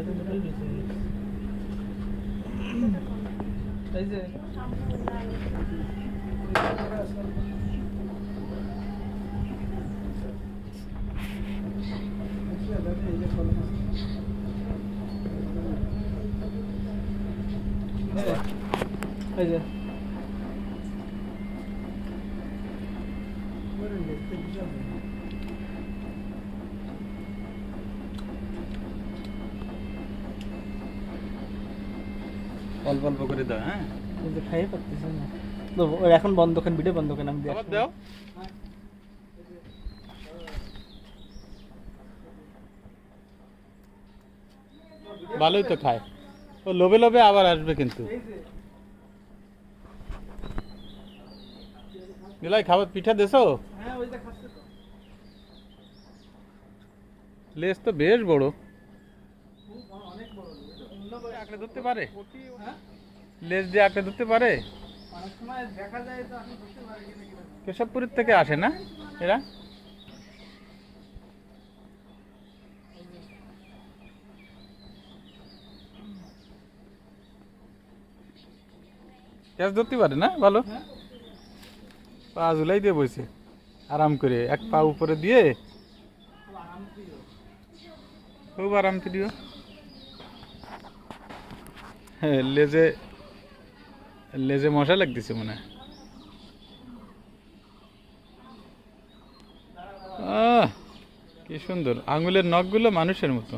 এই যে। এই যে অল্প অল্প করে দাও হ্যাঁ? যে খাইয়ে পারতেছে না। তো এখন বন্ধ করেন ভিডিও বন্ধ করেন আমি দাও। ভালোই তো খায়। ও লোভে লোভে আবার আসবে কিন্তু। গেলাই খাবার পিঠা দেছো? হ্যাঁ ওইটা খাচ্ছে তো। লেজ তো বেশ বড় খুব বড়, অনেক বড় অন্য বড়। আঁকড়ে ধরতে পারে? লেজ দিয়ে আঁকড়ে ধরতে পারে। কেশবপুরের থেকে আসে না এরা ধরতে পারে না ভালো? পা ঝুলাই দিয়ে বসে আরাম করে, এক পা উপরে দিয়ে খুব আরাম প্রিয়। খুব আরাম প্রিয় হ্যাঁ লেজে লেজে মশা লাগতেছে মনে হয়। কি সুন্দর। আঙুলের নখগুলো মানুষের মতো।